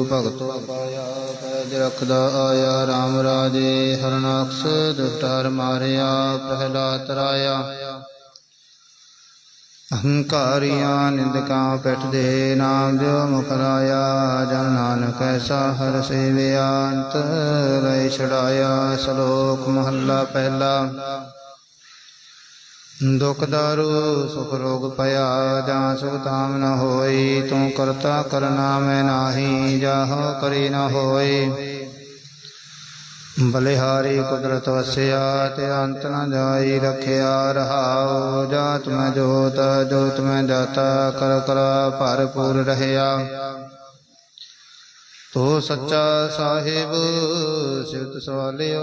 ਭਗਤ ਪਾਇਆ, ਪੈਜ ਰਖਦਾ ਆਇਆ RAM ਰਾਜੇ ਹਰਨਾਕਸ ਦੁਸ਼ਟਾਰ ਮਾਰਿਆ, ਪਹਿਲਾ ਤਰਾਇਆ। ਅਹੰਕਾਰੀਆਂ ਨਿੰਦਕਾਂ ਪਿੱਠ ਦੇ ਨਾਮ ਜੋ ਮੁਖਰਾਇਆ ਜਨ ਨਾਨਕ ਐਸਾ ਹਰ ਸੇਵਿਆ, ਅੰਤ ਲੈ ਛੜਾਇਆ ਸ਼ਲੋਕ ਮਹੱਲਾ ਪਹਿਲਾ। ਦੁਖ ਦਾਰੂ, ਸੁਖ ਰੋਗ ਪਿਆ ਜਾਂ ਸੁਖ ਤਾਮ ਨ ਹੋਈ, ਤੂੰ ਕਰਤਾ ਕਰਨਾ ਮੈਂ ਨਾਹੀ, ਜਾਹੋ ਕਰੀ ਨ ਹੋਈ। ਬਲਿਹਾਰੀ ਕੁਦਰਤ ਵਸਿਆ, ਤੇ ਅੰਤ ਨ ਜਾਈ ਰਖਿਆ ਰਹਾਉ, ਜਾਤ ਮੈਂ ਜੋਤ ਜੋਤ ਮੈਂ ਜਾਤਾ ਕਰ ਕਰ ਭਰਪੂਰ ਰਹਿਆ। ਤੋ ਸੱਚਾ ਸਾਹਿਬ ਸਿਵਤ ਸਵਾਲਿਓ,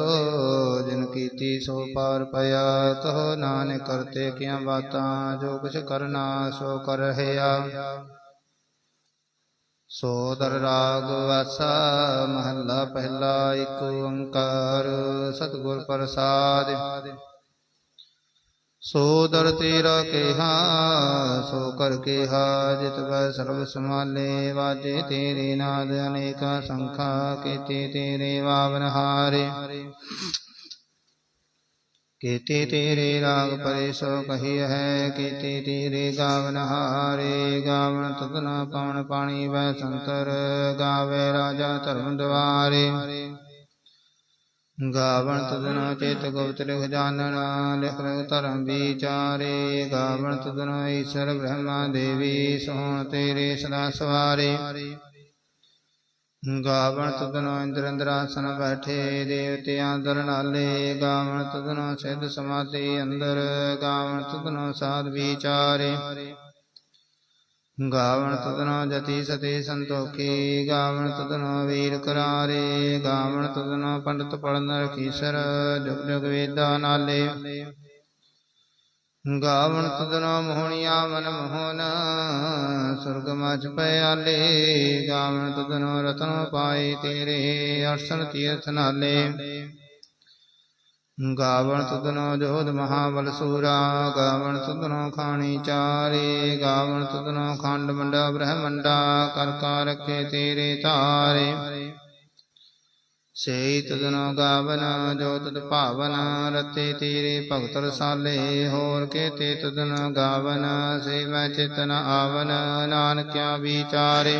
ਜਿਨ ਕੀਤੀ ਸੋ ਪਾਰ ਪਿਆ ਕਹੋ ਨਾਨਕ ਕਰਤੇ ਕਿਆ ਬਾਤਾਂ, ਜੋ ਕੁਛ ਕਰਨਾ ਸੋ ਕਰ ਰਹਿਆ ਸੋ ਦਰ ਰਾਗ ਵਾਸਾ, ਮਹੱਲਾ ਪਹਿਲਾ ਇੱਕ ਓੰਕਾਰ, ਸਤਿਗੁਰ ਪ੍ਰਸਾਦ। ਸੋ ਦਰ ਤੇਰਾ ਕਿਹਾ, ਸੋ ਕਰ ਕਿਹਾ ਜਿਤ ਵੈ ਸਰਬ ਸਮਾਲੇ ਵਾਜੇ ਤੇਰੇ ਨਾਦ ਅਨੇਕਾ ਸੰਖਾ ਕੀਤੇ ਤੇਰੇ ਵਾਵਨ ਹਾਰੇ। ਕੀਤੇ ਤੇਰੇ ਰਾਗ ਪਰੇ ਸੋ ਕਹੀ ਹੈ, ਕੀਤੇ ਤੇਰੇ ਗਾਵਨ ਹਾਰੇ। ਗਾਵਨ ਤਤਨਾ ਪਵਨ ਪਾਣੀ ਵੈ ਸੰਤਰ, ਗਾਵੇ ਰਾਜਾ ਧਰਮ ਦੁਆਰੇ। ਗਾਵਣ ਤਦਨੋ ਚੇਤ ਗੁਪਤ ਲਿਖ ਜਾਣਨਾ, ਲਿਖ ਲਿਖ ਧਰਮ ਵਿਚਾਰੇ। ਗਾਵਣ ਤਦਨੋ ਈਸ਼ਰ ਬ੍ਰਹਮਾ ਦੇਵੀ ਸੋਹਣ ਤੇਰੇ ਸਦਾ ਸਵਾਰੇ। ਗਾਵਣ ਤਦਨੋ ਇੰਦਰ ਇੰਦਰਾਸਨ ਬੈਠੇ, ਦੇਵਤਿਆਂ ਦਰ ਗਾਵਣ ਤਦਨੋ ਸਿੱਧ ਸਮਾਧੀ ਅੰਦਰ, ਗਾਵਣ ਤਦਨੋ ਸਾਧ ਵਿਚਾਰੇ। ਗਾਵਣ ਤਦਨਾ ਜਤੀ ਸਤੇ ਸੰਤੋਖੀ, ਗਾਵਣ ਤਦਨੋ ਵੀਰ ਕਰਾਰੇ, ਗਾਵਣ ਤਦਨਾ ਪੰਡਤ ਪੜਨ ਰਖੀਸਰ, ਜੁਗ ਜੁਗ ਵੇਦਾ ਨਾਲੇ। ਗਾਵਣ ਤਦਨਾ ਮੋਹਣੀਆ ਮਨ ਮੋਹਨ, ਸੁਰਗ ਮਚ ਪਿਆਲੇ ਗਾਵਣ ਤਦਨੋ ਰਤਨ ਪਾਏ ਤੇਰੇ, ਅਰਸਨ ਤੀਰਥ ਨਾਲੇ। ਗਾਵਣ ਤੁਧਨੋ ਜੋਧ ਮਹਾਬਲ ਸੂਰਾ ਗਾਵਣ ਤੁਧਨੋ ਖਾਣੀ ਚਾਰੇ ਗਾਵਣ ਤੁਧਨੋ ਖੰਡ ਮੰਡਾ ਬ੍ਰਹਮੰਡਾ ਕਰ ਕਾ ਰਖੇ ਤੇਰੇ ਤਾਰੇ ਸੇ ਤੁਧਨੋ ਗਾਵਨ ਜੋ ਤੁਧ ਭਾਵਨ ਰਤੇ ਤੇਰੇ ਭਗਤ ਰਸਾਲੇ ਹੋਰ ਕੇ ਤੇ ਤੁਧਨੋ ਗਾਵਨ ਸੇ ਮੈਂ ਚਿਤਨ ਆਵਨ ਨਾਨਕਿਆ ਵਿਚਾਰੇ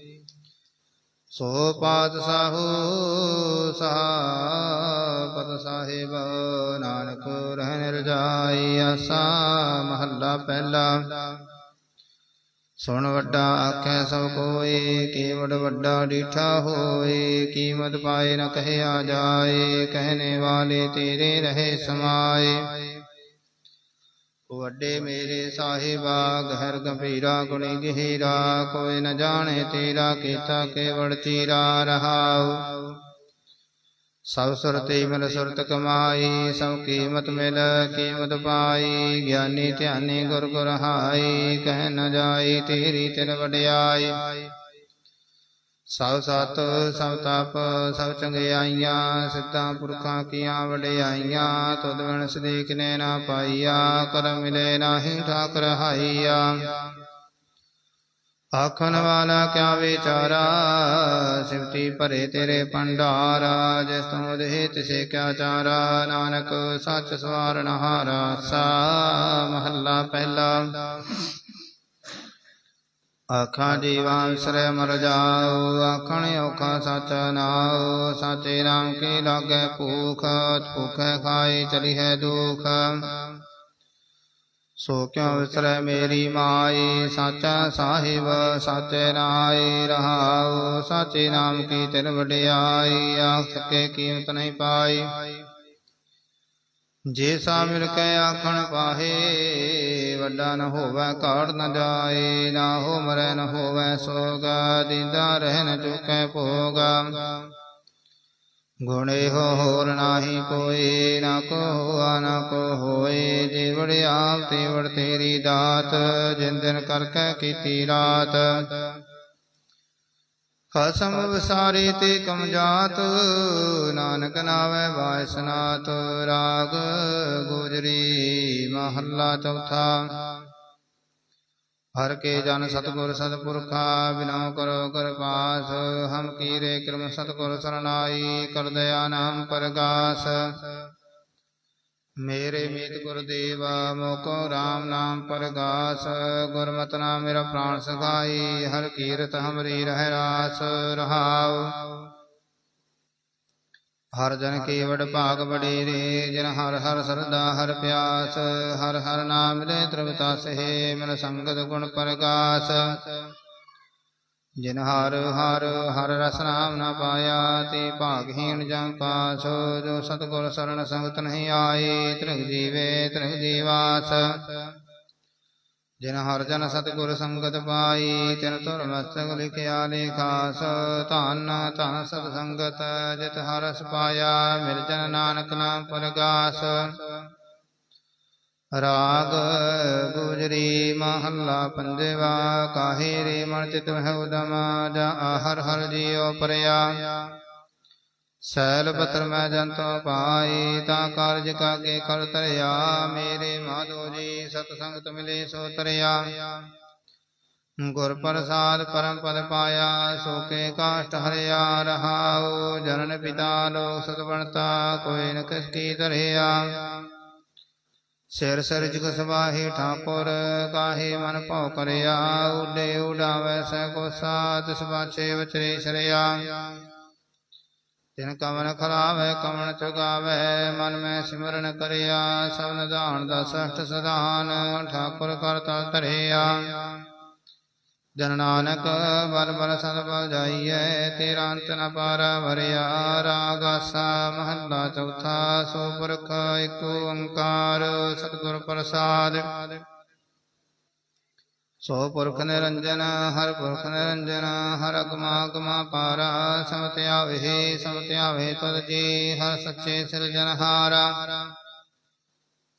ਸੋ ਪਾਤ ਸਾਹੂ ਸਾਪਤ ਸਾਹਿਬ, ਨਾਨਕ ਰਹਿ ਰਜਾਈ ਆਸਾ ਮਹੱਲਾ ਪਹਿਲਾ। ਸੁਣ ਵੱਡਾ ਆਖੈ ਸਭ ਕੋਏ, ਕੀਵੜ ਵੱਡਾ ਡੀਠਾ ਹੋਏ, ਕੀਮਤ ਪਾਏ ਨ ਕਹਿਆ ਜਾਏ ਕਹਿਨੇ ਵਾਲੇ ਤੇਰੇ ਰਹੇ ਸਮਾਏ। ਵੱਡੇ ਮੇਰੇ ਸਾਹਿਬਾ, ਗਹਿਰ ਗੰਭੀਰਾ, ਗੁਣੀ ਗਹਿਰਾ, ਕੋਈ ਨ ਜਾਣੇ ਤੇਰਾ ਕੀਤਾ ਕੇਵੜ ਚੀਰਾ ਰਹਾਉ। ਸਭ ਸੁਰਤੇ ਮਿਲ ਸੁਰਤ ਕਮਾਈ, ਸਭ ਕੀਮਤ ਮਿਲ ਕੀਮਤ ਪਾਈ, ਗਿਆਨੀ ਧਿਆਨੀ ਗੁਰ ਗੁਰ ਹਾਈ, ਕਹਿ ਨ ਜਾਈ ਤੇਰੀ ਤਿਲ ਵਡਿਆਈ। ਸਭ ਸਤ, ਸਭ ਤਪ, ਸਭ ਚੰਗਿਆਈਆਂ ਸਿੱਧਾਂ ਪੁਰਖਾਂ ਕੀਆਂ ਵਡਿਆਈਆਂ ਤੁਧ ਬਿਨ ਸਦੀਕ ਨੇ ਨਾ ਪਾਈਆ ਕਰ ਮਿਲੇ ਨਾਹੀ ਠਾਕਰ ਹਾਈਆ। ਆਖਣ ਵਾਲਾ ਕਿਆ ਵਿਚਾਰਾ ਸਿਵਤੀ ਭਰੇ ਤੇਰੇ ਭੰਡਾਰਾ, ਜਿਸ ਤੋਂ ਦੇਹ ਤਿਸੇ ਕਿਆ ਚਾਰਾ, ਨਾਨਕ ਸੱਚ ਸਵਾਰਨ ਹਾਰਾ, ਸਾ ਮਹੱਲਾ ਪਹਿਲਾ। ਆਖਾਂ ਜੀਵਾਂ ਸਰੇ ਮਰ ਜਾਉ ਆਖਣ ਔਖਾ ਸਚ ਨਾਉ ਸਾਚੇ ਰਾਮ ਕੀ ਲਾਗੇ ਭੂਖ, ਭੁਖੇ ਖਾਈ ਚਲੀ ਹੈ ਦੁਖ। ਸੋ ਕਿਉ ਵਿਸਰੈ ਮੇਰੀ ਮਾਈ, ਸਾਚਾ ਸਾਹਿਬ, ਸਾਚੇ ਨਾਈ ਰਹਾਉ ਸਾਚੇ ਨਾਮ ਕੀ ਤਿਨ ਵਡਿਆਈ, ਆਖ ਕੇ ਕੀਮਤ ਨਹੀਂ ਪਾਈ। ਜੇ ਸਾ ਮਿਲ ਕੇ ਆਖਣ ਪਾਹੇ, ਵੱਡਾ ਨ ਹੋਵੇ ਘਾੜ ਨ ਜਾਏ, ਨਾ ਹੋ ਮਰੈ ਨ ਹੋਵੇ ਸੋਗਾ, ਦਿੰਦਾ ਰਹਿ ਨ ਚੁਕੈ ਭੋਗਾ। ਗੁਣੇ ਹੋ ਹੋਰ ਨਾਹੀ ਕੋਈ ਨਾ ਕੋ ਹੋਆ ਨਾ ਕੋ ਹੋਏ ਜੇ ਵੜਿਆ ਤੇ ਤੇਰੀ ਦਾਤ, ਜਿੰਦਨ ਕਰਕੇ ਕੀਤੀ ਰਾਤ। ਖਸਮ ਵਿਸਾਰੇ ਤੇ ਕਮ ਜਾਤ ਨਾਨਕ ਨਾਵੇ ਵਾਇਸਨਾਤ ਰਾਗ ਗੁਜਰੀ ਮਹੱਲਾ ਚੌਥਾ। ਹਰ ਕੇ ਜਨ ਸਤਗੁਰ ਸਤਪੁਰਖਾ ਬਿਨੋ ਕਰੋ ਕਿਰਪਾਸ ਹਮ ਕੀਰੇ ਕਿਰਮ ਸਤਗੁਰ ਸਰਨਾਈ ਕਰ ਦਇਆ ਨਾਮ ਪਰਗਾਸ। ਮੇਰੇ ਮੀਤ ਗੁਰਦੇਵਾ, ਮੋਕੋ RAM ਨਾਮ ਪਰਗਾਸ, ਗੁਰਮਤਿ ਨਾਮ ਮੇਰਾ ਪ੍ਰਾਣ ਸਖਾਈ, ਹਰ ਕੀਰਤ ਹਮਰੀ ਰਹਿ ਰਾਸ ਰਹਾਉ। ਹਰ ਜਨ ਕੀ ਵਡ ਭਾਗ ਬਡੇਰੇ ਜਿਨ ਹਰ ਹਰ ਸਰਦਾ ਹਰ ਪਿਆਸ, ਹਰ ਹਰ ਨਾਮ ਮਿਲੇ ਤ੍ਰਿਵਤਾ ਸਹੇ ਮਨ ਸੰਗਤ ਗੁਣ ਪਰਗਾਸ। ਜਿਨ ਹਰ ਹਰ ਹਰ ਰਸ ਨਾਮ ਨਾ ਪਾਇਆ ਤੇ ਭਾਗਹੀਣ ਜਮ ਪਾਸ, ਜੋ ਸਤਗੁਰ ਸਰਣ ਸੰਗਤ ਨਹੀਂ ਆਏ ਤ੍ਰਿਗ ਜੀਵੇ ਤ੍ਰਿਗ ਜੀਵਾਸ ਜਿਨ ਹਰ ਜਨ ਸਤਗੁਰ ਸੰਗਤ ਪਾਈ, ਤਿਨ ਤੁਰ ਮਸਤਕ ਲਿਖਿਆ ਲੇਖਾਸ, ਧੰਨ ਧੰਨ ਸਤ ਸੰਗਤ, ਜਿਤ ਹਰਸ ਪਾਇਆ, ਮਿਲ ਜਨ ਨਾਨਕ ਨਾਮ ਪਰਗਾਸ। ਰਾਗ ਗੁਜਰੀ ਮਹੱਲਾ ਪੰਜਵਾ ਕਾਹੇ ਰੇ ਮਨ ਚਿਤ ਮਹਿ ਉਦਮ, ਜਾ ਹਰ ਹਰ ਜੀਉ ਪਰਿਆ। ਸੈਲ ਪਤਰ ਮੈਂ ਜੰਤੋ ਪਾਈ, ਤਾਂ ਕਾਰਜ ਕਾਗੇ ਕਰ ਤਰਿਆ ਮੇਰੇ ਮਾਧੋ ਜੀ ਸਤ ਸੰਗਤ ਮਿਲੇ ਸੋ ਤਰਿਆ। ਗੁਰ ਪ੍ਰਸਾਦ ਪਰਮ ਪਦ ਪਾਇਆ ਸ਼ੋਕੇ ਕਾਸ਼ਟ ਹਰਿਆ ਰਹਾਉ। ਜਨਨ ਪਿਤਾ ਲੋਕ ਸਤ ਕੋਈ ਨ ਕਿਸ ਕੀ ਧਰਿਆ। ਸਿਰ ਸਿਰ ਜਗ ਸਵਾਹੀ ਠਾਕੁਰ, ਕਾਹੇ ਮਨ ਭਉ ਕਰਿਆ, ਉਡੇ ਉਡਾਵੈ ਸੈ ਕੋ ਸਾਧ ਸਵਾਚੇ ਵਚਰੇ ਸਰਿਆ ਤਿਨ ਕਵਨ ਖਲਾਵੈ, ਕਵਨ ਚੁਗਾਵੈ, ਮਨ ਮੈਂ ਸਿਮਰਨ ਕਰਿਆ ਸਭ ਨਿਧਾਨ ਦਾ ਸਸ਼ਟ ਸਦਾਨ ਠਾਕੁਰ ਕਰਤਾ ਧਰਿਆ। ਜਨ ਨਾਨਕ ਬਲ ਬਲ ਸਦ ਬਲ ਜਾਈਐ ਤੇਰਾ ਅੰਤ ਨ ਪਾਰਾ ਵਰਿਆ ਰਾਗ ਆਸਾ ਮਹੱਲਾ ਚੌਥਾ, ਸੋ ਪੁਰਖ ਏਕ ਓੰਕਾਰ, ਸਤਿਗੁਰ ਪ੍ਰਸਾਦ। ਸੋ ਪੁਰਖ ਨਿਰੰਜਨ, ਹਰ ਪੁਰਖ ਨਿਰੰਜਨ, ਹਰ ਅਗਮਾ ਗਮਾ ਪਾਰਾ ਸਮਤ ਆਵੇ ਸਮਤ ਆਵੇ ਤੁਧ ਜੀ, ਹਰ ਸੱਚੇ ਸਿਰਜਨਹਾਰਾ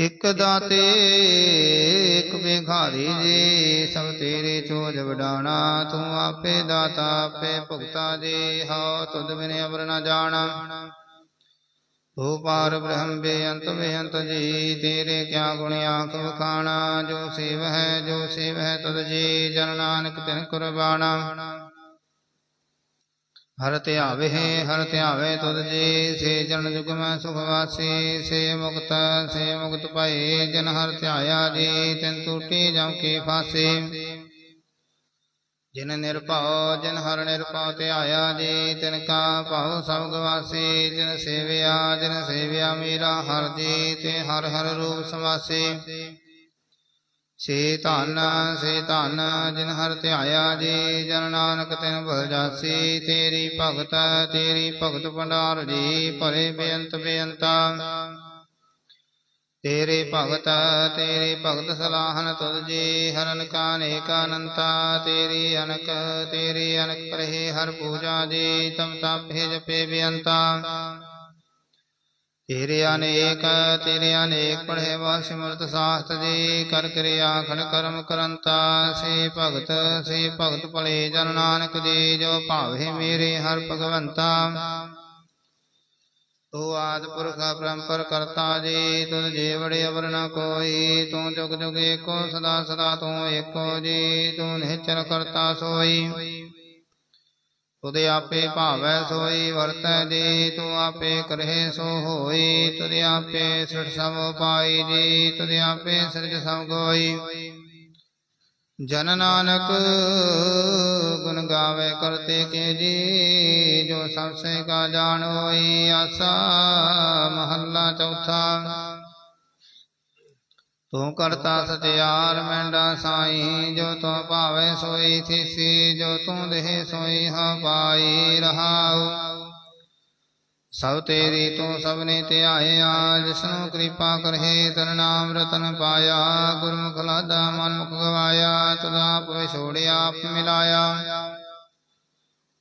ਇਕ ਦਾਤੇ ਇਕ ਬਿਘਾਰੀ ਜੀ ਸਭ ਤੇਰੇ ਚੋਜ ਵਡਾਣਾ ਤੂੰ ਆਪੇ ਦਾਤਾ ਆਪੇ ਭੁਗਤਾ ਜੀ ਹਉ ਤੁਧ ਬਿਨ ਅਵਰ ਨ ਜਾਣਾ। ਤੂੰ ਪਾਰ ਬ੍ਰਹਮ ਬੇਅੰਤ ਬੇਅੰਤ ਜੀ ਤੇਰੇ ਕਿਆ ਗੁਣ ਆਖ ਵਖਾਣਾ ਜੋ ਸੇਵ ਹੈ ਜੋ ਸੇਵ ਹੈ ਤੁਧ ਜੀ ਜਨ ਨਾਨਕ ਤਿਨ ਕੁਰਬਾਨਾ ਹਰ ਧਿਆਵੇ ਹਰ ਧਿਆਵੇ ਤੁਧ ਜੀ, ਸੇ ਜਨ ਜੁਗ ਮੈਂ ਸੁਖ ਵਾਸੀ, ਸੇ ਮੁਕਤ ਸੇ ਮੁਕਤ ਭਏ, ਜਨ ਹਰ ਧਿਆਇਆ ਜੀ, ਤਿਨ ਟੂਟੀ ਜਮ ਕੀ ਫਾਸੀ। ਜਿਨ ਨਿਰਭਉ ਜਿਨ ਹਰ ਨਿਰਭਉ ਧਿਆਇਆ ਜੀ, ਤਿਨ ਕਾ ਭਾਉ ਸਭ ਗਵਾਸੀ ਜਿਨ ਸੇਵਿਆ ਜਿਨ ਸੇਵਿਆ ਮੇਰਾ ਹਰ ਜੀ, ਤੇ ਹਰ ਹਰ ਰੂਪ ਸਮਾਸੀ ਸੇ ਧਨ ਸੇ ਧਨ, ਜਿਨ ਹਰ ਧਿਆਇਆ ਜੀ, ਜਨ ਨਾਨਕ ਤਿਨ ਭਲ ਜਾਸੀ, ਤੇਰੀ ਭਗਤ ਤੇਰੀ ਭਗਤ ਭੰਡਾਰ ਜੀ, ਭਰੇ ਬੇਅੰਤ ਬੇਅੰਤਾ। ਤੇਰੇ ਭਗਤ ਤੇਰੇ ਭਗਤ ਸਲਾਹਨ ਤੁਧ ਜੀ, ਹਰਨ ਕਾ ਅਨੇਕ ਅਨੰਤਾ ਤੇਰੀ ਅਨਕ ਤੇਰੀ ਅਨਕ ਪ੍ਰਹੇ ਹਰ ਪੂਜਾ ਜੀ, ਤਮ ਤਾਪੇ ਜਪੇ ਬੇਅੰਤਾ। ਤੇਰੇ ਅਨੇਕ ਤੇਰੇ ਅਨੇਕ ਪੜ੍ਹੇ ਵਾ ਸਿਮਰਤ ਸਾਸਤ ਜੀ ਕਰ ਕਿਰਿਆ ਖੜ ਕਰਮ ਕਰੰਤਾ। ਸੇ ਭਗਤ ਸੇ ਭਗਤ ਭਲੇ ਜਨ ਨਾਨਕ ਜੀ ਜੋ ਭਾਵੇ ਮੇਰੇ ਹਰ ਭਗਵੰਤਾ। ਤੂੰ ਆਦ ਪੁਰਖ ਪਰੰਪਰ ਕਰਤਾ ਜੀ ਤੁਧ ਜੇ ਵੜੇ ਅਵਰ ਨ ਕੋਈ, ਤੂੰ ਜੁਗ ਜੁਗ ਏਕੋ ਸਦਾ ਸਦਾ ਤੂੰ ਏਕੋ ਜੀ, ਤੂੰ ਨਿਹਚਲ ਕਰਤਾ ਸੋਈ। ਤੁਧ ਆਪੇ ਭਾਵੈ ਸੋਈ, ਵਰਤੈ ਜੀ ਤੂੰ ਆਪੇ ਕਰਹਿ ਸੋ ਹੋਈ। ਤੁਧ ਆਪੇ ਸਿਰ ਸਭ ਪਾਈ ਜੀ ਤੁਧ ਆਪੇ ਸਿਰਜ ਸਭ ਗੋਈ। ਜਨ ਨਾਨਕ, ਗੁਣ ਗਾਵੇ ਕਰਤੇ ਕੇ ਜੀ, ਜੋ ਸਭ ਸੇ ਕਾ ਜਾਣ ਹੋਈ, ਆਸਾ ਮਹੱਲਾ ਚੌਥਾ। ਤੂੰ ਕਰਤਾ ਸਚਿਆਰ, ਮੈਂਡਾ ਸਾਈ, ਜੋ ਤੂੰ ਭਾਵੇ ਸੋਈ ਥੀਸੀ, ਜੋ ਤੂੰ ਦੇਹ ਸੋਈ, ਹਾਂ ਪਾਈ ਰਹਾਉ। ਸਭ ਤੇਰੀ ਤੂੰ ਸਭਨੇ ਧਿਆਇਆ, ਜਿਸਨੂੰ ਕਿਰਪਾ ਕਰਹੇ ਤਨ ਨਾਮ ਰਤਨ ਪਾਇਆ, ਗੁਰਮੁਖ ਲਾਦਾ ਮਨ ਮੁਖ ਗਵਾਇਆ, ਤਦਾ ਪਵੇ ਛੋੜਿਆ ਆਪ ਮਿਲਾਇਆ।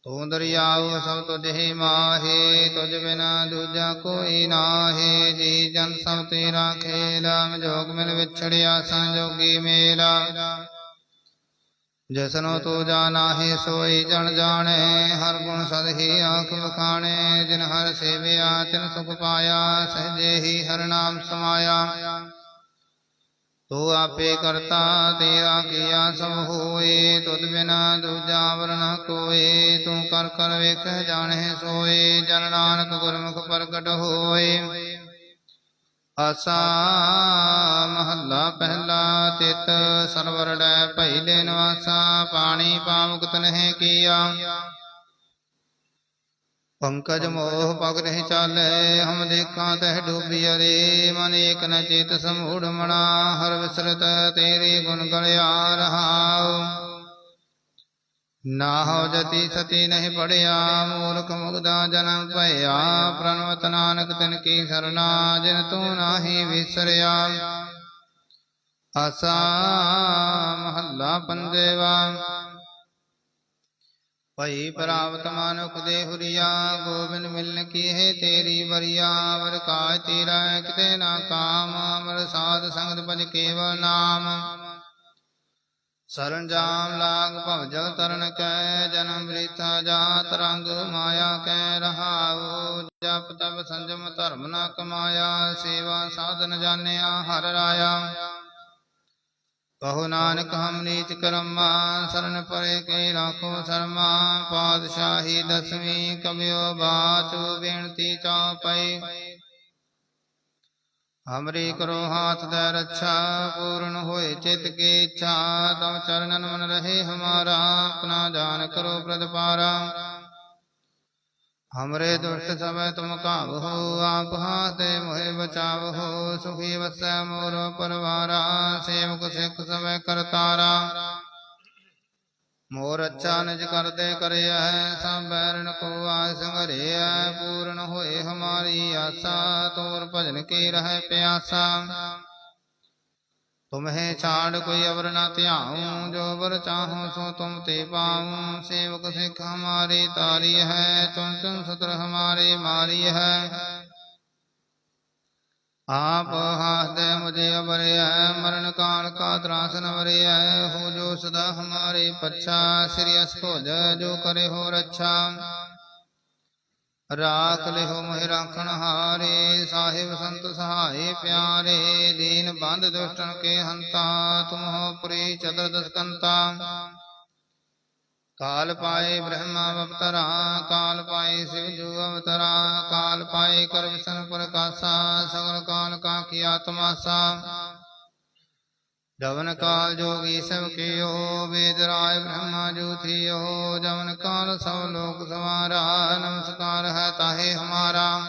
ਤੂੰ ਦਰਿਆਉ ਸਭ ਤੁਝੇ ਮਾਹੇ, ਤੁਝ ਬਿਨਾ ਦੂਜਾ ਕੋਈ ਨਾਹੀ। ਜੀ ਜਨ ਸਭ ਤੇਰਾ ਖੇਲਾ ਜੋਗ ਮਿਲ ਵਿਛੜਿਆ ਸੰਜੋਗੀ ਮੇਲਾ ਜਸਨੋ ਤੂੰ ਜਾਣਾ ਹੈ ਸੋਈ ਜਣ ਜਾਣੇ। ਹਰ ਗੁਣ ਸਦ ਹੀ ਆਖ ਵਖਾਣੇ। ਜਿਨ ਹਰ ਸੇਵਿਆ, ਤਿਨ ਸੁਖ ਪਾਇਆ, ਸਹਜੇ ਹੀ ਹਰ ਨਾਮ ਸਮਾਇਆ। ਤੂੰ ਆਪੇ ਕਰਤਾ ਤੇਰਾ ਕੀਆ ਸਭ ਹੋਏ, ਤੁਧ ਬਿਨਾ ਦੂਜਾ ਵਰਨਾ ਕੋਏ। ਤੂੰ ਕਰ ਕਰ ਵੇਖ ਜਾਣੈ ਸੋਏ, ਜਨ ਨਾਨਕ ਗੁਰਮੁਖ ਪ੍ਰਗਟ ਹੋਏ। ਆਸਾ ਮਹੱਲਾ ਪਹਿਲਾ ਤਿਤ, ਸਰਵਰ ਡੈ ਪਹਿਲੇ ਨਿਵਾਸਾ, ਪਾਣੀ ਪਾਵਕ ਤਨਹਿ ਕੀਆ। ਪੰਕਜ ਮੋਹ ਪਗ ਰਹਿ ਚਾਲੇ, ਹਮ ਦੇਖਾਂ ਤਹਿ ਡੂਬਿਆ ਰੇ ਮਨ ਏਕ ਨ ਚੇਤ ਸਮੂੜ ਮਣਾ ਹਰ ਵਿਸਰਤ ਤੇਰੇ ਗੁਣ ਗਲਿਆ ਰਹਾਉ। ਨਾ ਹੋ ਜਤੀ ਸਤੀ ਨਹੀਂ ਪੜਿਆ, ਮੂਰਖ ਮੁਗਦਾ ਜਨਮ ਭਇਆ, ਪ੍ਰਣਵਤ ਨਾਨਕ ਤਿਨ ਕੀ ਸਰਨਾ, ਜਿਨ ਤੂੰ ਨਾਹੀ ਵਿਸਰਿਆ। ਆਸਾ ਮਹੱਲਾ ਪੰਜੇਵਾ। ਭਈ ਪ੍ਰਾਪਤ ਮਾਨੁਖ ਦੇ ਹੁਰੀਆ, ਗੋਬਿੰਦ ਮਿਲਨ ਕੀ ਤੇਰੀ ਵਰਿਆ, ਵਰ ਕਾਜ ਤੇਰਾ ਕਿਤੇ ਨਾ ਕਾਮ, ਅਮਰ ਸਾਧ ਸੰਗਤ ਭਜ ਕੇਵਲ ਨਾਮ। ਸਰੰਜਾਮ ਲਾਗ ਭਵ ਜਲ ਤਰਨ ਕੈ, ਜਨਮ ਬ੍ਰਿਥਾ ਜਾਤ ਰੰਗ ਮਾਇਆ ਕੈ ਰਹਾਉ। ਜਪ ਤਪ ਸੰਜਮ ਧਰਮ ਨਾ ਕਮਾਇਆ, ਸੇਵਾ ਸਾਧਨ ਜਾਣਿਆ ਹਰ ਰਾਇਆ। ਕਹੋ ਨਾਨਕ ਹਮ ਨੀਚ ਕਰਮਾ, ਸਰਨ ਪਰੇ ਕੇ ਰਾਖੋ ਸ਼ਰਮਾ, ਪਾਤਸ਼ਾਹੀ ਦਸਵੀਂ ਕਬਿਓ ਬਾਚੋ ਬੇਨਤੀ ਚਾਪਈ ਹਮਰੀ ਕਰੋ ਹਾਥ ਦੇ ਰੱਛਾ, ਪੂਰਨ ਹੋਏ ਚਿਤ ਕੀ ਇੱਛਾ ਤਉ ਚਰਨਨ ਮਨ ਰਹੇ ਹਮਾਰਾ, ਆਪਣਾ ਜਾਨ ਕਰੋ ਪ੍ਰਤਪਾਰਾ। ਹਮਰੇ ਦੁਸ਼ਟ ਸਭੈ ਤੁਮ ਕਾਵਹੋ ਆਪ ਹਾਤੇ ਮੋਹਿ ਬਚਾਵਹੋ ਸੁਖੀ ਵਸੈ ਮੋਰ ਪਰਵਾਰਾ ਸੇਵਕ ਸਿੱਖ ਸਭੈ ਕਰਤਾਰਾ ਮੋਰ ਅੱਛਾ ਨਿਜ ਕਰਦੇ ਕਰਿਆ ਹੈ ਸਭ ਬੈਰਨ ਕੋ ਆਸ ਸੰਗਰਿਆ ਪੂਰਨ ਹੋਏ ਹਮਾਰੀ ਆਸਾ ਤੋਰ ਭਜਨ ਕੀ ਰਹਿ ਪਿਆਸਾ ਤੁਮਹਿ ਛਾੜ ਕੋਈ ਅਵਰ ਨਾ ਧਿਆਉ ਜੋ ਵਰ ਚਾਹੋ ਸੋ ਤੁਮ ਤੇ ਪਾਉ। ਸੇਵਕ ਸਿੱਖ ਹਮਾਰੀ ਤਾਰੀ ਹੈ ਚੁਨ ਚੁਨ ਸਤਰ ਹਮਾਰੇ ਮਾਰੀ ਹੈ। ਆਪ ਹਾਸਦੇ ਮੁਝੇ ਅਬਰਿਆ ਮਰਨ ਕਾਲ ਕਾ ਤਰਾਸਨ ਵਰਿਆ ਹੋ। ਜੋ ਸਦਾ ਹਮਾਰੇ ਪੱਛਾ ਸ੍ਰੀ ਅਸ ਭੋਜ ਜੋ ਕਰੇ ਹੋ ਰੱਛਾ ਰਾਖ ਲਿਓ ਮੋਹਿ ਰਾਖਣ ਹਾਰੇ, ਸਾਹਿਬ ਸੰਤ ਸਹਾਏ ਪਿਆਰੇ, ਦੀਨ ਬੰਦ ਦੁਸ਼ਟਨ ਕੇ ਹੰਤਾ, ਤੁਮ ਹੋ ਪੁਰੀ ਚਦਰ ਦਸਕੰਤਾ। ਕਾਲ ਪਾਏ ਬ੍ਰਹਮਾ ਅਵਤਰਾ, ਕਾਲ ਪਾਏ ਸਿਵ ਜੂ ਅਵਤਰਾ, ਕਾਲ ਪਾਏ ਕਰਵਸਨ ਪ੍ਰਕਾਸ਼ਾ ਸਗਲ ਕਾਲ ਕਾ ਕੀ ਆਤਮਾਸਾ। ਜਵਨ ਕਾਲ ਜੋਗੀ ਸਭ ਕੀਓ, ਵੇਦ ਰਾਜ ਬ੍ਰਹਮਾ ਜੂ ਜਵਨ ਕਾਲ ਸਭ ਲੋਕ ਸਵਾਰਾ ਨਮਸਕਾਰ ਹੈ ਤਾਹੇ ਹਮਾਰਾ।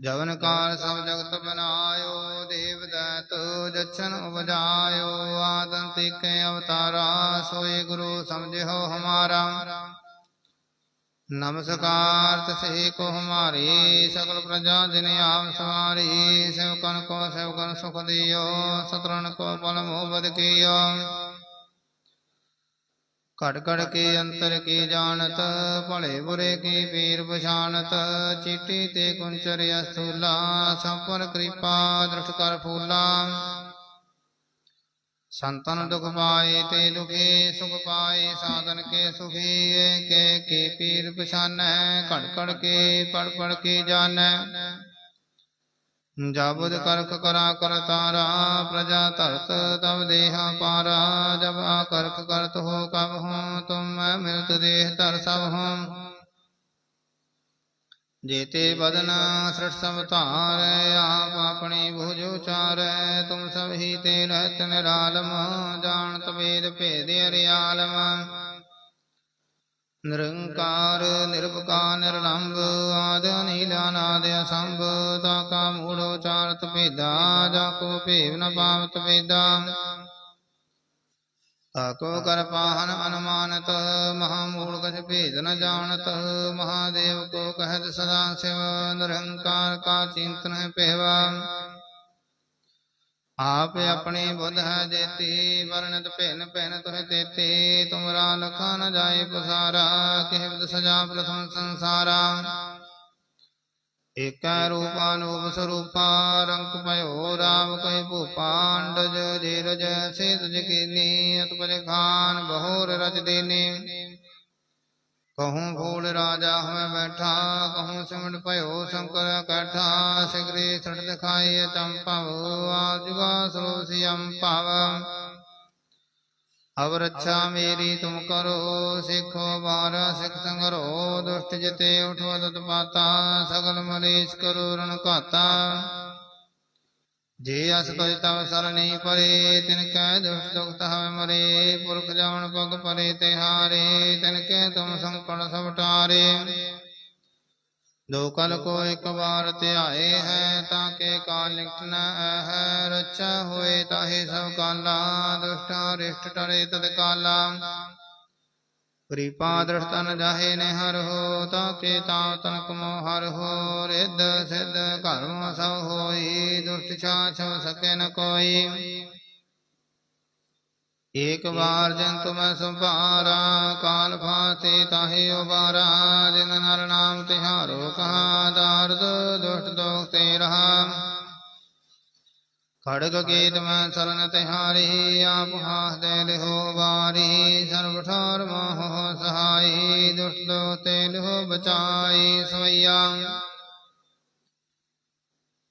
ਜਵਨ ਕਾਲ ਸਭ ਜਗਤ ਬਨਾਇਓ, ਦੇਵ ਦੈਤ ਜਛਨ ਉਪਜਾਇਓ ਆਦੰਤਿਕ ਅਵਤਾਰਾ ਸੋਏ ਗੁਰੂ ਸਮਝਿਓ ਹਮਾਰਾ। ਨਮਸਕਾਰ ਤਸੇ ਕੋ ਹਮਾਰੀ ਸਗਲ ਪ੍ਰਜਾ ਜਿਨ ਆਪ ਸਵਾਰੀ, ਸੇਵਕਨ ਕੋ ਸੇਵਕਨ ਸੁਖ ਦਿਓ ਸਤਰਨ ਕੋ ਪਲ ਮੋਹ ਕੀਓ। ਘੜ ਘੜ ਕੇ ਅੰਤਰ ਕੀ ਜਾਣਤ, ਭਲੇ ਬੁਰੇ ਕੀ ਪੀਰ ਪਛਾਨਤ ਚੀਟੀ ਤੇ ਕੁੰਚਰ ਅਸਥੂਲਾ ਸੰਪਰ ਕਿਰਪਾ ਦ੍ਰਿਸ਼ਟ ਕਰ ਫੂਲਾ। ਸੰਤਨ ਦੁਖ ਪਾਏ ਤੇ ਦੁਖੀ ਸੁਖ ਪਾਏ, ਸਾਧਨ ਕੇ ਸੁਖੀ ਕੇ, ਕੀ ਪੀਰ ਪਛਾਨੈ, ਘੜ ਘੜ ਕੇ ਪੜ ਪੜ ਕੇ ਜਾਣੈ ਜਬਦ ਕਰਖ ਕਰਾ ਕਰ ਪ੍ਰਜਾ ਧਰਤ ਤਬ ਦੇਹਾ ਪਾਰਾ ਜਬ ਆ ਕਰਖ ਕਰਤ ਹੋ ਕਬ ਹੋ, ਤੁਮ ਮਿਲਤ ਦੇਹ ਧਰ ਸਭ ਹੋ। ਜੇਤੇ ਬਦਨ ਸ੍ਰਿਟ ਸਭ ਧਾਰੈ, ਆਪ ਆਪਣੀ ਭੁਜ ਉਚਾਰੈ, ਤੁਮ ਸਭ ਹੀ ਤੇ ਰਹਿਤ ਨਿਰਾਲਮ, ਜਾਣਤ ਵੇਦ ਭੇਦ ਅਰਿਆਲਮ। ਨਿਰੰਕਾਰ ਨਿਰਭਕਾਰ ਨਿਰਲੰਭ ਆਦ ਅਨੀਲ, ਅਨਾਦ ਅਸੰਭ, ਤਾ ਕਾ ਮੂੜ ਉਚਾਰਤ ਭੇਦਾ, ਜਾ ਕੋ ਭੇਵ ਨ ਪਾਵਤ ਵੇਦਾ ਤਾਕੋ ਕਰ ਪਾਹਨ ਅਨੁਮਾਨਤ ਮਹਾ ਮੂਲ ਕਛ ਭੇਦ ਨ ਜਾਣਤ ਮਹਾਦੇਵ ਕੋ ਕਹਿਤ ਸਦਾ ਸਿਵ ਨਿਰੰਕਾਰ ਕਾ ਚਿੰਤਨ ਪਹਿਵਾ ਆਪ ਆਪਣੇ ਬੁੱਧ ਹੈ ਜੇਤੀ ਵਰਣਤ ਭਿੰਨ ਭਿੰਨ ਤੁਹ ਤੇਤੀ ਤੁਮਰਾ ਲਖਾ ਨ ਜਾਏ ਪਸਾਰਾ ਕਿਹ ਸਜਾ ਪ੍ਰਥਮ ਸੰਸਾਰਾ। ਏਕੈ ਰੂਪਾਨੂਪ ਸਰੂਪਾ ਰੰਗ ਭਇਓ ਰਾਮ ਕੈ ਭੂਪਾਂਡਜ ਜੀਰਜ ਸੇ ਤੁਜ ਅਤਪਜ ਖਾਨ ਬਹੋਰ ਰਚ ਦੇਨੇ। ਕਹੂੰ ਫੂਲ ਰਾਜਾ ਹੋਇ ਬੈਠਾ, ਕਹੂੰ ਸਿਮਟ ਭਇਓ ਸ਼ੰਕਰ ਕੈਠਾ, ਸਿਗਰੇ ਛੜ ਦਿਖਾਏ ਚੰਪਵ ਆਜੁਗਾ ਸਰੋਸਿਯੰ ਭਵ ਅਵ ਰੱਛਾ ਮੇਰੀ ਤੁਮ ਕਰੋ, ਸਿੱਖੋ, ਬਾਰਾ ਸਿੱਖ ਸੰਗਰੋ ਦੁਸ਼ਟ ਜਿਤੇ ਉਠੋ, ਦਤ ਪਾਤਾ, ਸਗਲ ਮਲੇਸ਼ ਕਰੋ, ਰਣ ਘਾਤਾ। ਜੇ ਅਸ ਤੁਜ ਤਵ ਸਰਣੀ ਪਰੇ, ਤਿਨ ਕੈ ਦੁਸ਼ਟ ਦੁਖਤ ਹਵ ਮਰੇ, ਪੁਰਖ ਜਾਣ ਪਗ ਪਰੇ ਤੇ ਹਾਰੇ ਤਿਨ ਕੈ ਤੁਮ ਸੰਕਟ ਸਭ ਟਾਰੇ। ਦੋ ਕਲ ਕੋ ਇੱਕ ਵਾਰ ਧਿਆਏ ਹੈ ਤਾਂ ਕੇ ਕਾਲ ਨਿਕਟ ਨ ਹੈ ਰੱਛਾ ਹੋਏ ਤਾਹੇ ਸਭ ਕਾਲਾ, ਦੁਸ਼ਟਾ ਰਿਸ਼ਟ ਟਰੇ ਤਦ ਕਾਲਾ ਕ੍ਰਿਪਾ ਦ੍ਰਿਸ਼ਟ ਜਾਹੇ ਨੇ ਹਰ ਹੋ, ਤਾਂ ਕੇ ਤਾਂ ਤਨ ਕਮੋ ਹਰ ਹੋ, ਰਿੱਧ ਸਿੱਧ ਕਰਮ ਸਭ ਹੋਈ, ਦੁਸ਼ਟ ਛਾਛ ਸਕੇ ਨ ਕੋਈ। ਏਕ ਵਾਰ ਜੰਤੁ ਮੈਂ ਸੰਭਾਰਾ, ਕਾਲ ਫਾਤੇ ਤਾਹੇ ਉਬਾਰਾ, ਜਿਨ ਨਰ ਨਾਮ ਤਿਹਾਰੋ ਕਹਾ ਦਾਰਦ ਦੁਸ਼ਟ ਦੋਖ ਤੇ ਰਹਾ ਖੜਗ ਗੀਤ ਮੈਂ ਸਰਨ ਤਿਹਾਰੀ, ਆਪ ਹਾਸ ਦੇ ਲਿਹੋ ਵਾਰੀ, ਸਰਬ ਠਾਰ ਮੋਹ ਸਹਾਈ, ਦੁਸ਼ਟ ਦੋਖ ਤੇ ਲਿਹੋ ਬਚਾਈ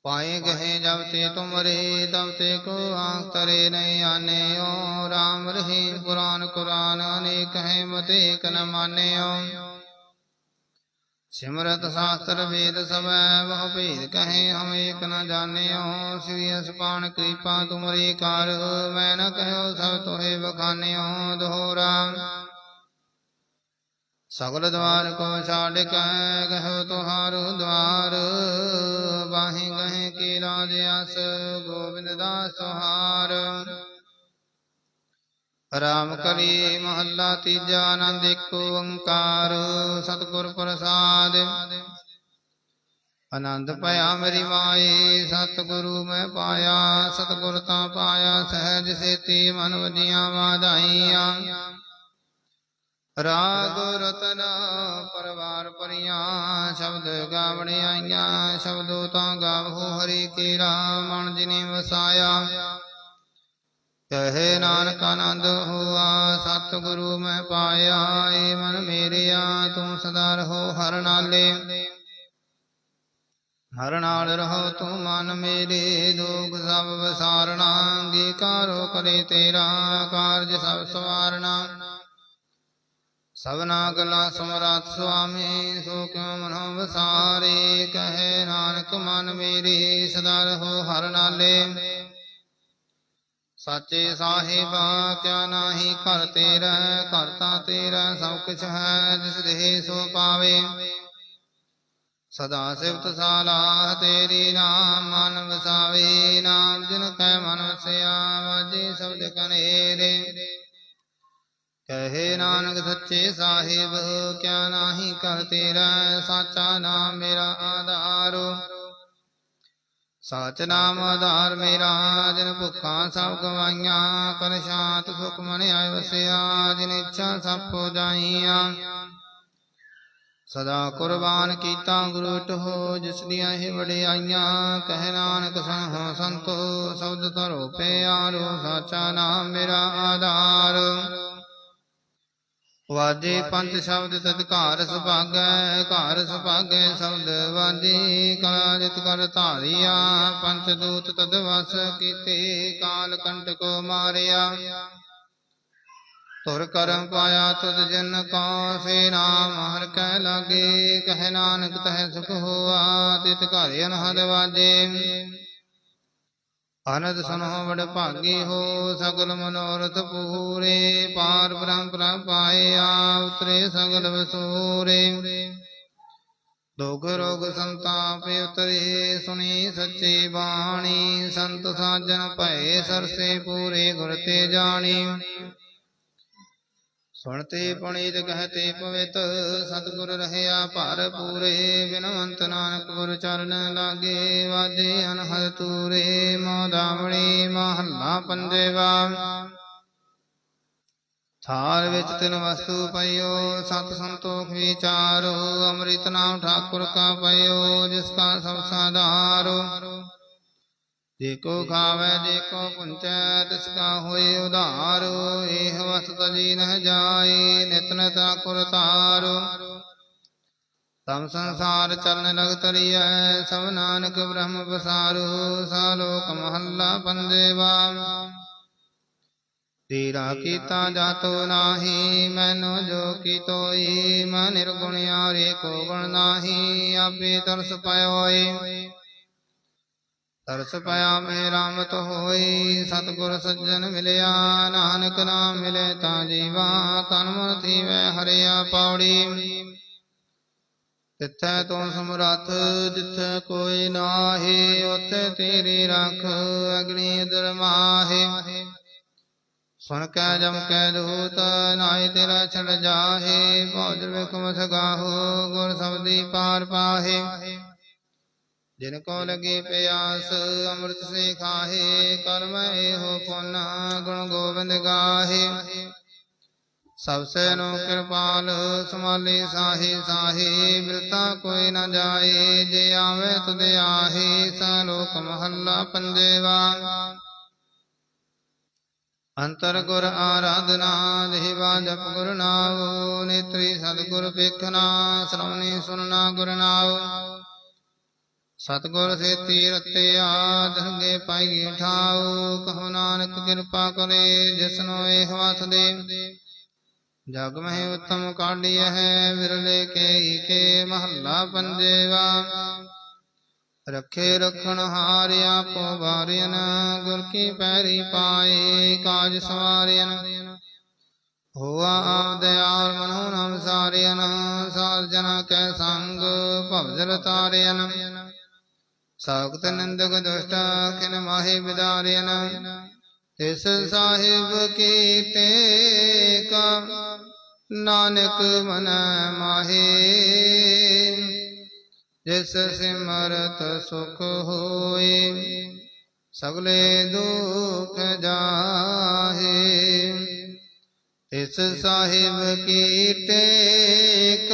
ਸਵਈਆ ਪਾਏ ਗਏ ਜਬ ਤੇ ਤੁਮਰੇ ਤਬ ਤੇ ਕੋ ਆਂਖ ਤਰੇ ਨਹੀਂ ਆਨੇਓ। RAM ਰਹੀ ਪੁਰਾਨ ਕੁਰਾਨ, ਅਨੇਕ ਹੈ ਮਤੇ ਕਨ ਮਾਨਿਓ। ਸਿਮਰਤ ਸ਼ਾਸਤਰ ਵੇਦ ਸਭੈ, ਬਹੁ ਭੇਦ ਕਹੇ ਹਮ ਏਕ ਨ ਜਾਣਿਓ। ਸ੍ਰੀ ਅਸਪਾਨ ਕਿਰਪਾ ਤੁਮਰੀ ਕਾਰ, ਮੈਂ ਨ ਕਹਿਓ ਸਭ ਤੋਹੇ ਬਖਾਨਿਓ ਦੋਹਰਾ ਸਗਲ ਦਵਾਰ ਕੋ ਛਾੜ ਕੈ ਗਹਿ ਤੁਹਾਰ ਦਵਾਰ। ਬਾਹੀ ਗਹਿ ਕੀ ਰਾਜ ਅਸ ਗੋਬਿੰਦ ਦਾਸ ਤੁਹਾਰ। ਰਾਮ ਕਲੀ ਮਹੱਲਾ ਤੀਜਾ ਆਨੰਦ ਏਕ ਓੰਕਾਰ। ਸਤਿਗੁਰ ਪ੍ਰਸਾਦ। ਆਨੰਦ ਭਇਆ ਮੇਰੀ ਮਾਈ, ਸਤਿਗੁਰੂ ਮੈਂ ਪਾਇਆ। ਸਤਿਗੁਰ ਤਾਂ ਪਾਇਆ, ਸਹਿਜ ਸੇਤੀ ਮਨ ਵਜੀਆਂ ਵਾਧਾਈਆਂ। ਰਾਗ ਰਤਨ ਪਰਵਾਰ ਪਰੀਆਂ, ਸ਼ਬਦ ਗਾਵਣ ਆਈਆਂ, ਸ਼ਬਦੋ ਤਾਂ ਗਾਵੋ ਹਰੀ ਕੀਰਾ ਮਨ ਜਿਨੇ ਵਸਾਇਆ। ਕਹੇ ਨਾਨਕ ਆਨੰਦ ਹੋਆ, ਸਤਿਗੁਰੂ ਮੈਂ ਪਾਇਆ, ਏ ਮਨ ਮੇਰਿਆ, ਤੂੰ ਸਦਾ ਰਹੋ ਹਰ ਨਾਲੇ। ਹਰ ਨਾਲ ਰਹੋ ਤੂੰ ਮਨ ਮੇਰੇ ਦੁਖ ਸਭ ਵਿਸਾਰਣਾ ਅੰਗੀਕਾਰੋ ਕਰੇ ਤੇਰਾ, ਕਾਰਜ ਸਭ ਸਵਾਰਣਾ ਸਭਨਾ ਗਲਾ ਸਮਰਾਤ ਸੁਆਮੀ, ਸੋ ਕਿਉ ਮਨੋ ਵਸਾਰੇ ਕਹੇ ਨਾਨਕ, ਮਨ ਮੇਰੀ ਸਦਾ ਰਹੋ ਹਰ ਨਾਲੇ। ਸਾਚੇ ਸਾਹਿਬਾ, ਕਿਆ ਨਾਹੀ ਘਰ ਤੇਰਾ ਕਰਤਾ ਤੇਰਾ ਸਭ ਕੁਛ ਹੈ, ਜਿਸ ਦੇ ਸੋ ਪਾਵੇ। ਸਦਾ ਸਿਫਤ ਸਾਲਾਹ ਤੇਰੀ ਨਾਮ ਮਨ ਵਸਾਵੇ। ਨਾਮ ਜਿਨ ਕੈ ਮਨ ਵਸਿਆ, ਵਾਜੇ ਸ਼ਬਦ ਕਨੇਰੇ। ਕਹੇ ਨਾਨਕ ਸੱਚੇ ਸਾਹਿਬ, ਕਿਆ ਨਾਹੀ ਕਰ ਤੇਰਾ, ਸਾਚਾ ਨਾਮ ਮੇਰਾ ਆਧਾਰ। ਸਾਚ ਨਾਮ ਆਧਾਰ ਮੇਰਾ, ਜਿਨ ਭੁੱਖਾਂ ਸਭ ਗਵਾਈਆਂ ਕਰ ਸ਼ਾਂਤ ਸੁਖ ਮਨ ਆਇ ਵਸਿਆ, ਜਿਨ ਇੱਛਾ ਸਭ ਹੋ ਜਾਈਆਂ। ਸਦਾ ਕੁਰਬਾਨ ਕੀਤਾ ਗੁਰੂ ਟੋ ਜਿਸ ਦੀਆਂ ਹੀ ਵਡਿਆਈਆਂ, ਕਹਿ ਨਾਨਕ ਸੰਹੋ ਸੰਤੋ, ਸਬਦ ਧਰੋ ਪਿਆਰੋ, ਸਾਚਾ ਨਾਮ ਮੇਰਾ ਆਧਾਰ। ਵਾਜੇ ਪੰਜ ਸ਼ਬਦ ਤਦ ਘਾਰ ਸੁਭਾਗੈ ਘਾਰ ਸੁਭਾਗੈ ਸ਼ਬਦ ਵਾਜੇ ਕਲਾ ਜਿਤ ਕਰ ਧਾਰਿਆ ਪੰਚ ਦੂਤ ਤਦ ਵਸ ਕੀਤੇ ਕਾਲ ਕੰਟ ਕੋ ਮਾਰਿਆ। ਤੁਰ ਕਰਮ ਪਾਇਆ ਤੁਧ ਜਨ ਕੋ ਸੇ ਨਾਮ ਹਰ ਕੈ ਲਾਗੇ ਕਹਿ ਨਾਨਕ ਤਹਿ ਸੁਖ ਹੋਆ ਤਿਤ ਘਰ ਅਨਹਦ ਵਾਜੇ। ਅਨੰਦ ਸੁਨੋ ਵਡ ਭਾਗੀ ਹੋ, ਸਗਲ ਮਨੋਰਥ ਪੂਰੇ, ਪਾਰ ਬ੍ਰਹਮ ਪ੍ਰਭ ਆਵਤਰੇ ਉਤਰੇ ਸਗਲ ਵਸੂਰੇ। ਦੁਖ ਰੋਗ ਸੰਤਾਪ ਉਤਰੇ, ਸੁਣੀ ਸੱਚੀ ਬਾਣੀ, ਸੰਤ ਸਾਜਨ ਭਏ ਸਰਸੇ ਪੂਰੇ ਗੁਰ ਤੇ ਜਾਣੀ। ਸੁਣਤੇ ਪਣੀਤ ਕਹਤੇ ਪਵਿੱਤ ਸਤਿਗੁਰ ਰਹਿਆ ਭਰ ਪੂਰੇ, ਬਿਨਵੰਤ ਨਾਨਕ ਗੁਰ ਚਰਨ ਲਾਗੇ, ਵਾਜੇ ਅਨਹਦ ਤੂਰੇ ਮੋਦਾਵਣੀ ਮਹੱਲਾ ਪੰਜਵਾ। ਥਾਲ ਵਿੱਚ ਤਿਨ ਵਸਤੂ ਪਈਓ, ਸਤ ਸੰਤੋਖ ਵਿਚਾਰੋ, ਅੰਮ੍ਰਿਤ ਨਾਮ ਠਾਕੁਰ ਕਾ ਪਈਓ, ਜਿਸ ਕਾ ਸਭ ਸਾਧਾਰੋ। ਜੇ ਕੋ ਖਾਵੇ ਜੇ ਕੋ ਪੁੰਚੈ ਤਿਸ ਕਾ ਹੋਏ ਉਧਾਰੋ ਇਹ ਵਸਤ ਜੀ ਨਹ ਜਾਏ ਨਿਤ ਨਤਾ ਕੁਰ ਤਾਰੋ ਤਮ ਸੰਸਾਰ ਚਰਨ ਲਗ ਤਰੀਐ ਸਭ ਨਾਨਕ ਬ੍ਰਹਮ ਬਸਾਰੋ ਸਾ ਲੋਕ ਮਹੱਲਾ ਪੰਜਵਾ। ਤੇਰਾ ਕੀਤਾ ਜਾਤੋ ਨਾਹੀ ਮੈਨੋ ਜੋ ਕੀਤੋਈ ਮੈਂ ਨਿਰਗੁਣ ਆਰੇ ਕੋ ਗੁਣ ਨਾਹੀ ਆਪੇ ਤਰਸ ਪਇਓਏ। ਤਰਸ ਪਿਆ ਮੇ ਰਾਮਤ ਹੋਈ, ਸਤਿਗੁਰ ਸੱਜਣ ਮਿਲਿਆ, ਨਾਨਕ ਨਾਮ ਮਿਲੇ ਤਾਂ ਜੀਵਾ, ਤਨ ਮਨ ਥੀਵੈ ਹਰਿਆ ਪੌੜੀ। ਤਿੱਥੈ ਤੂੰ ਸਮਰੱਥ, ਜਿੱਥੈ ਕੋਈ ਨਾਹੀ, ਉਥੇ ਤੇਰੀ ਰੱਖ ਅਗਨੀ ਦਰਮਾਹੇ। ਸੁਣ ਕੈ ਜਮ ਕੈ ਦੂਤ ਨਾਈ ਤੇਰਾ ਛੜ ਜਾਹੇ ਭੌਜਰ ਵਿਕਮ ਸਗਾਹੋ ਗੁਰ ਸਬਦੀ ਪਾਰ ਪਾਹੇ। ਜਿਨ ਕੋ ਲਗੇ ਪਿਆਸ, ਅੰਮ੍ਰਿਤ ਸੇ ਖਾਹੇ ਕਰਮ ਇਹੋ ਪੁੰਨ, ਗੁਣ ਗੋਬਿੰਦ ਗਾਹੇ। ਸਭ ਸੇ ਨੂੰ ਕਿਰਪਾਲ ਸਮਾਲੇ ਸਾਹੇ ਸਾਹੇ, ਬਿਰਤਾ ਕੋਈ ਨ ਜਾਏ, ਜੇ ਆਵੇ ਤੁਧ ਆਹੇ ਸਾ ਲੋਕ ਮਹੱਲਾ ਪੰਜਵਾ। ਅੰਤਰ ਗੁਰ ਆਰਾਧਨਾ ਦੇਵਾ ਜਪ ਗੁਰ ਨਾਉ, ਨੇਤਰੀ ਸਤਿਗੁਰ ਵੇਖਣਾ ਸ਼ਰਵਣੀ ਸੁਨਣਾ ਗੁਰ ਨਾਉ। ਸਤਿਗੁਰ ਸੇਤੀ ਰਤਿਆ ਦਰਗੇ ਪਾਈ ਠਾਉ ਕਹੋ ਨਾਨਕ ਕਿਰਪਾ ਕਰੇ, ਜਿਸਨੋ ਇਹ ਹੱਥ ਦੇ। ਜਗ ਮਹਿ ਉਤਮ ਕਾਢਿਆ ਹੈ, ਵਿਰਲੇ ਕੇ ਕੇ ਮਹੱਲਾ ਪੰਜੇਵਾ। ਰੱਖੇ ਰਖਣ ਹਾਰਿਆ ਪੋ ਵਾਰਿਆਨ ਗੁਰ ਕੀ ਪੈਰੀ ਪਾਏ ਕਾਜ ਸਵਾਰਿਆਨ ਹੋਆ ਆਪ ਮਨੋ ਨਾਮ ਸਾਰਿਆਨ ਸਾਰ ਜਨਾ ਕੈ ਸੰਗ ਭਵਜਲ ਤਾਰਿਆਨ ਸਾਖਤ ਨਿੰਦਕ ਦੁਸ਼ਟ ਕਿਨ ਮਾਹੇ ਵਿਦਾਰਿਆਨ ਤਿਸ ਸਾਹਿਬ ਕੀ ਟੇਕਾ ਨਾਨਕ ਮਨ ਮਾਹੇ ਜਿਸ ਸਿਮਰਤ ਸੁਖ ਹੋਏ ਸਗਲੇ ਦੁਖ ਜਾਹੇ। ਤਿਸ ਸਾਹਿਬ ਕੀ ਟੇਕ